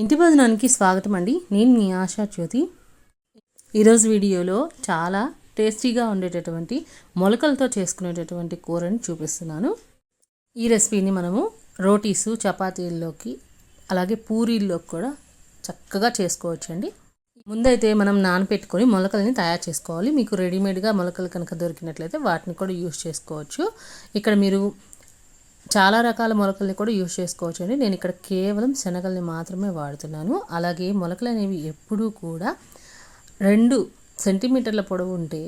ఇంటి భోజనానికి స్వాగతం అండి. నేను మీ ఆశా జ్యోతి. ఈరోజు వీడియోలో చాలా టేస్టీగా ఉండేటటువంటి మొలకలతో చేసుకునేటటువంటి కూరని చూపిస్తున్నాను. ఈ రెసిపీని మనము రోటీసు చపాతీల్లోకి అలాగే పూరీల్లోకి కూడా చక్కగా చేసుకోవచ్చండి. ముందైతే మనం నానపెట్టుకొని మొలకల్ని తయారు చేసుకోవాలి. మీకు రెడీమేడ్గా మొలకలు కనుక దొరికినట్లయితే వాటిని కూడా యూస్ చేసుకోవచ్చు. ఇక్కడ మీరు చాలా రకాల మొలకల్ని కూడా యూజ్ చేసుకోవచ్చు అండి నేను ఇక్కడ కేవలం శనగల్ని మాత్రమే వాడుతున్నాను. అలాగే మొలకలు అనేవి ఎప్పుడూ కూడా రెండు సెంటీమీటర్ల పొడవు ఉంటే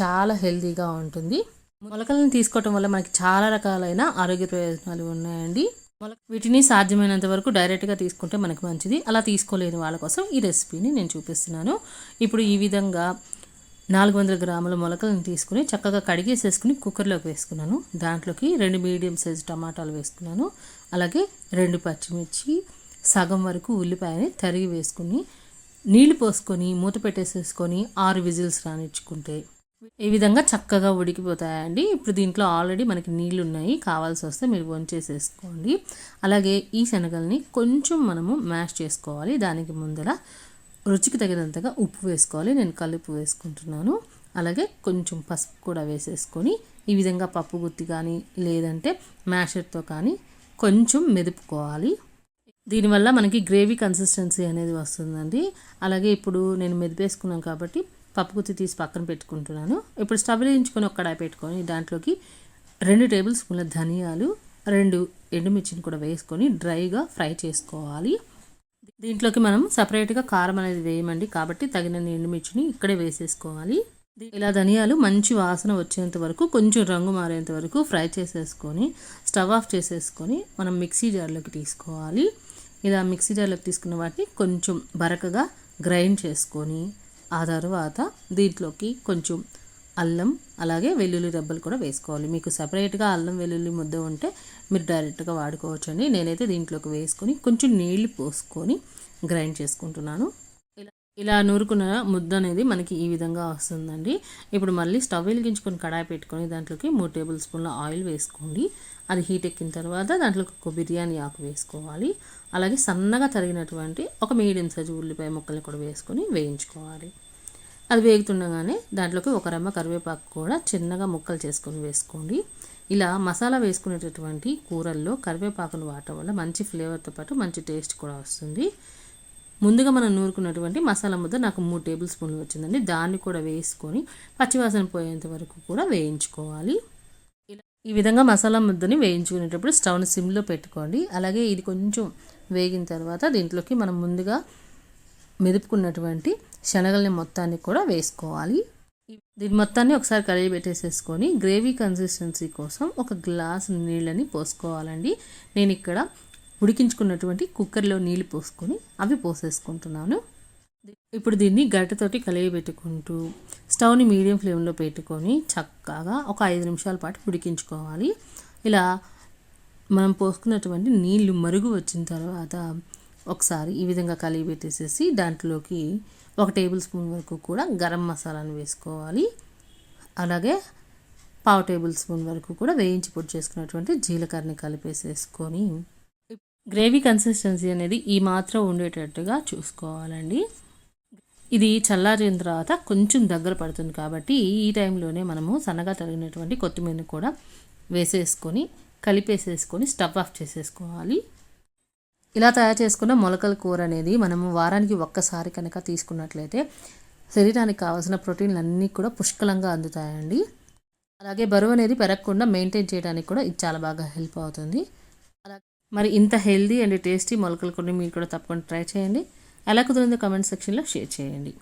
చాలా హెల్తీగా ఉంటుంది. మొలకలను తీసుకోవటం వల్ల మనకి చాలా రకాలైన ఆరోగ్య ప్రయోజనాలు ఉన్నాయండి. మొలక వీటిని సాధ్యమైనంత వరకు డైరెక్ట్గా తీసుకుంటే మనకు మంచిది. అలా తీసుకోలేని వాళ్ళ కోసం ఈ రెసిపీని నేను చూపిస్తున్నాను. ఇప్పుడు ఈ విధంగా నాలుగు వందల గ్రాముల మొలకలను తీసుకుని చక్కగా కడిగేసేసుకుని కుక్కర్లోకి వేసుకున్నాను. దాంట్లోకి రెండు మీడియం సైజు టమాటాలు వేసుకున్నాను. అలాగే రెండు పచ్చిమిర్చి సగం వరకు ఉల్లిపాయని తరిగి వేసుకుని నీళ్ళు పోసుకొని మూత పెట్టేసేసుకొని ఆరు విజిల్స్ రానిచ్చుకుంటే ఈ విధంగా చక్కగా ఉడికిపోతాయండి. ఇప్పుడు దీంట్లో ఆల్రెడీ మనకి నీళ్ళు ఉన్నాయి కావాల్సి వస్తే మీరు వంచేసేసుకోండి. అలాగే ఈ శనగల్ని కొంచెం మనము మ్యాష్ చేసుకోవాలి. దానికి ముందర రుచికి తగినంతగా ఉప్పు వేసుకోవాలి. నేను కలుపు వేసుకుంటున్నాను. అలాగే కొంచెం పసుపు కూడా వేసేసుకొని ఈ విధంగా పప్పు గుత్తి కానీ లేదంటే మ్యాషర్తో కానీ కొంచెం మెదుపుకోవాలి. దీనివల్ల మనకి గ్రేవీ కన్సిస్టెన్సీ అనేది వస్తుందండి. అలాగే ఇప్పుడు నేను మెదిపేసుకున్నాను కాబట్టి పప్పు గుత్తి తీసి పక్కన పెట్టుకుంటున్నాను. ఇప్పుడు స్టవ్ వేయించుకొని ఒక కడాయి పెట్టుకొని దాంట్లోకి రెండు టేబుల్ స్పూన్ల ధనియాలు రెండు ఎండుమిర్చిని కూడా వేసుకొని డ్రైగా ఫ్రై చేసుకోవాలి. దీంట్లోకి మనం సపరేట్గా కారం అనేది వేయమండి. కాబట్టి తగిన ఎండుమిర్చిని ఇక్కడే వేసేసుకోవాలి. ఇలా ధనియాలు మంచి వాసన వచ్చేంత వరకు కొంచెం రంగు మారేంత వరకు ఫ్రై చేసేసుకొని స్టవ్ ఆఫ్ చేసేసుకొని మనం మిక్సీ జార్లోకి తీసుకోవాలి. ఇలా మిక్సీ జార్లోకి తీసుకున్న వాటిని కొంచెం బరకగా గ్రైండ్ చేసుకొని ఆ తర్వాత దీంట్లోకి కొంచెం అల్లం అలాగే వెల్లుల్లి రెబ్బలు కూడా వేసుకోవాలి. మీకు సపరేట్గా అల్లం వెల్లుల్లి ముద్ద ఉంటే మీరు డైరెక్ట్గా వాడుకోవచ్చు అండి నేనైతే దీంట్లోకి వేసుకొని కొంచెం నీళ్ళు పోసుకొని గ్రైండ్ చేసుకుంటున్నాను. ఇలా ఇలా నూరుకున్న ముద్ద అనేది మనకి ఈ విధంగా వస్తుందండి. ఇప్పుడు మళ్ళీ స్టవ్ వెలిగించుకొని కడాయి పెట్టుకొని దాంట్లోకి మూడు టేబుల్ స్పూన్ల ఆయిల్ వేసుకోండి. అది హీట్ ఎక్కిన తర్వాత దాంట్లోకి ఒక బిర్యానీ ఆకు వేసుకోవాలి. అలాగే సన్నగా తరిగినటువంటి ఒక మీడియం సైజు ఉల్లిపాయ ముక్కల్ని కూడా వేసుకొని వేయించుకోవాలి. అది వేగుతుండగానే దాంట్లోకి ఒక రెమ్మ కరివేపాకు కూడా చిన్నగా ముక్కలు చేసుకొని వేసుకోండి. ఇలా మసాలా వేసుకునేటటువంటి కూరల్లో కరివేపాకును వాడటం వల్ల మంచి ఫ్లేవర్తో పాటు మంచి టేస్ట్ కూడా వస్తుంది. ముందుగా మనం నూరుకున్నటువంటి మసాలా ముద్ద నాకు మూడు టేబుల్ స్పూన్లు వచ్చిందండి. దాన్ని కూడా వేసుకొని పచ్చివాసన పోయేంత వరకు కూడా వేయించుకోవాలి. ఈ విధంగా మసాలా ముద్దని వేయించుకునేటప్పుడు స్టవ్ని సిమ్లో పెట్టుకోండి. అలాగే ఇది కొంచెం వేగిన తర్వాత దీంట్లోకి మనం ముందుగా మెదుపుకున్నటువంటి శనగల్ని మొత్తాన్ని కూడా వేసుకోవాలి. దీని మొత్తాన్ని ఒకసారి కడిగి పెట్టేసేసుకొని గ్రేవీ కన్సిస్టెన్సీ కోసం ఒక గ్లాస్ నీళ్ళని పోసుకోవాలండి. నేను ఇక్కడ ఉడికించుకున్నటువంటి కుక్కర్లో నీళ్ళు పోసుకొని అవి పోసేసుకుంటున్నాను. ఇప్పుడు దీన్ని గడ్డతోటి కలిగి పెట్టుకుంటూ స్టవ్ని మీడియం ఫ్లేమ్లో పెట్టుకొని చక్కగా ఒక ఐదు నిమిషాల పాటు ఉడికించుకోవాలి. ఇలా మనం పోసుకున్నటువంటి నీళ్ళు మరుగు వచ్చిన తర్వాత ఒకసారి ఈ విధంగా కలిగి పెట్టేసేసి దాంట్లోకి ఒక టేబుల్ స్పూన్ వరకు కూడా గరం మసాలాను వేసుకోవాలి. అలాగే పావు టేబుల్ స్పూన్ వరకు కూడా వేయించి పొడి చేసుకున్నటువంటి జీలకర్రని కలిపేసేసుకొని గ్రేవీ కన్సిస్టెన్సీ అనేది ఈ మాత్రం ఉండేటట్టుగా చూసుకోవాలండి. ఇది చల్లారిన తర్వాత కొంచెం దగ్గర పడుతుంది కాబట్టి ఈ టైంలోనే మనము సన్నగా తరిగినటువంటి కొత్తిమీరని కూడా వేసేసుకొని కలిపేసేసుకొని స్టవ్ ఆఫ్ చేసేసుకోవాలి. ఇలా తయారు చేసుకున్న మొలకల కూర అనేది మనము వారానికి ఒక్కసారి కనుక తీసుకున్నట్లయితే శరీరానికి కావాల్సిన ప్రోటీన్లు అన్నీ కూడా పుష్కలంగా అందుతాయండి. అలాగే బరువు అనేది పెరగకుండా మెయింటైన్ చేయడానికి కూడా ఇది చాలా బాగా హెల్ప్ అవుతుంది. అలాగే మరి ఇంత హెల్దీ అండ్ టేస్టీ మొలకలు కొన్ని మీరు కూడా తప్పకుండా ట్రై చేయండి. ఎలా కుదిరిందో కమెంట్ సెక్షన్లో షేర్ చేయండి.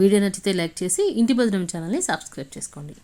వీడియో నచ్చితే లైక్ చేసి ఇంటి భద్రం ఛానల్ని సబ్స్క్రైబ్ చేసుకోండి.